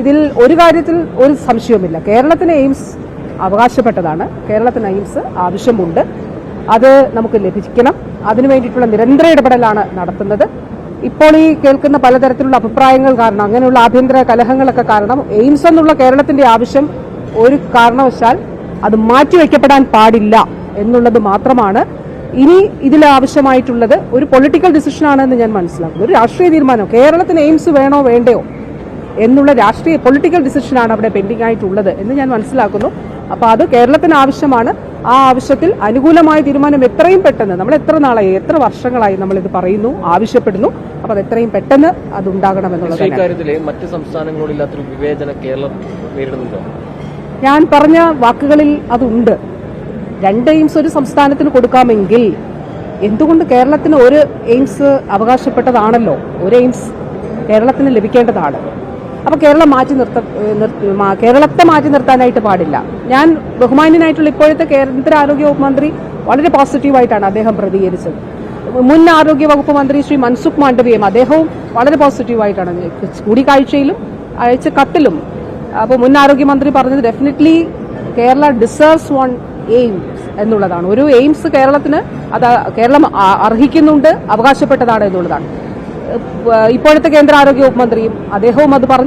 ഇതിൽ ഒരു കാര്യത്തിൽ ഒരു സംശയവുമില്ല. കേരളത്തിന് എയിംസ് അവകാശപ്പെട്ടതാണ്. കേരളത്തിന് എയിംസ് ആവശ്യമുണ്ട്. അത് നമുക്ക് ലഭിക്കണം. അതിനു വേണ്ടിയിട്ടുള്ള നിരന്തര ഇടപെടലാണ് നടത്തുന്നത്. ഇപ്പോൾ ഈ കേൾക്കുന്ന പലതരത്തിലുള്ള അഭിപ്രായങ്ങൾ കാരണം അങ്ങനെയുള്ള ആഭ്യന്തര കലഹങ്ങളൊക്കെ കാരണം എയിംസ് എന്നുള്ള കേരളത്തിന്റെ ആവശ്യം ഒരു കാരണവശാൽ അത് മാറ്റിവെക്കപ്പെടാൻ പാടില്ല എന്നുള്ളത് മാത്രമാണ്. ഇനി ഇതിൽ ആവശ്യമായിട്ടുള്ളത് ഒരു പൊളിറ്റിക്കൽ ഡിസിഷനാണെന്ന് ഞാൻ മനസ്സിലാക്കുന്നു. ഒരു രാഷ്ട്രീയ തീരുമാനം. കേരളത്തിന് എയിംസ് വേണോ വേണ്ടയോ? എന്നുള്ള രാഷ്ട്രീയ പൊളിറ്റിക്കൽ ഡിസിഷനാണ് അവിടെ പെൻഡിംഗ് ആയിട്ടുള്ളത് എന്ന് ഞാൻ മനസ്സിലാക്കുന്നു. അപ്പോൾ അത് കേരളത്തിന് ആവശ്യമാണ്. ആ ആവശ്യത്തിൽ അനുകൂലമായ തീരുമാനം എത്രയും പെട്ടെന്ന് നമ്മൾ എത്ര നാളായി എത്ര വർഷങ്ങളായി നമ്മൾ ഇത് പറയുന്നു ആവശ്യപ്പെടുന്നു. അപ്പോൾ അത് എത്രയും പെട്ടെന്ന് അത് ഉണ്ടാകണം എന്നുള്ളത് മറ്റ് സംസ്ഥാനങ്ങളില്ലാത്തൊരു വിവേചനം കേരളം നേരിടുന്നുണ്ടോ? ഞാൻ പറഞ്ഞ വാക്കുകളിൽ അതുണ്ട് രണ്ട് എയിംസ് ഒരു സംസ്ഥാനത്തിന് കൊടുക്കാമെങ്കിൽ എന്തുകൊണ്ട് കേരളത്തിന് ഒരു എയിംസ് അവകാശപ്പെട്ടതാണല്ലോ? ഒരു എയിംസ് കേരളത്തിന് ലഭിക്കേണ്ടതാണ്. അപ്പോൾ കേരളം മാറ്റി നിർത്ത കേരളത്തെ മാറ്റി നിർത്താനായിട്ട് പാടില്ല. ഞാൻ ബഹുമാന്യനായിട്ടുള്ള ഇപ്പോഴത്തെ കേന്ദ്ര ആരോഗ്യ മന്ത്രി വളരെ പോസിറ്റീവായിട്ടാണ് അദ്ദേഹം പ്രതികരിച്ചത്. മുൻ ആരോഗ്യ വകുപ്പ് മന്ത്രി ശ്രീ മൻസുഖ് മാണ്ഡവിയും അദ്ദേഹവും വളരെ പോസിറ്റീവായിട്ടാണ് കൂടിക്കാഴ്ചയിലും അയച്ച കത്തിലും അപ്പോൾ മുൻ ആരോഗ്യമന്ത്രി പറഞ്ഞത് definitely Kerala deserves one AIIMS എന്നുള്ളതാണ്. ഒരു എയിംസ് കേരളത്തിന് അത് കേരളം അർഹിക്കുന്നുണ്ട് അവകാശപ്പെട്ടതാണ് എന്നുള്ളതാണ്. ഇപ്പോഴത്തെ കേന്ദ്ര ആരോഗ്യ വകുപ്പ് മന്ത്രിയും അദ്ദേഹവും അത് പറഞ്ഞു.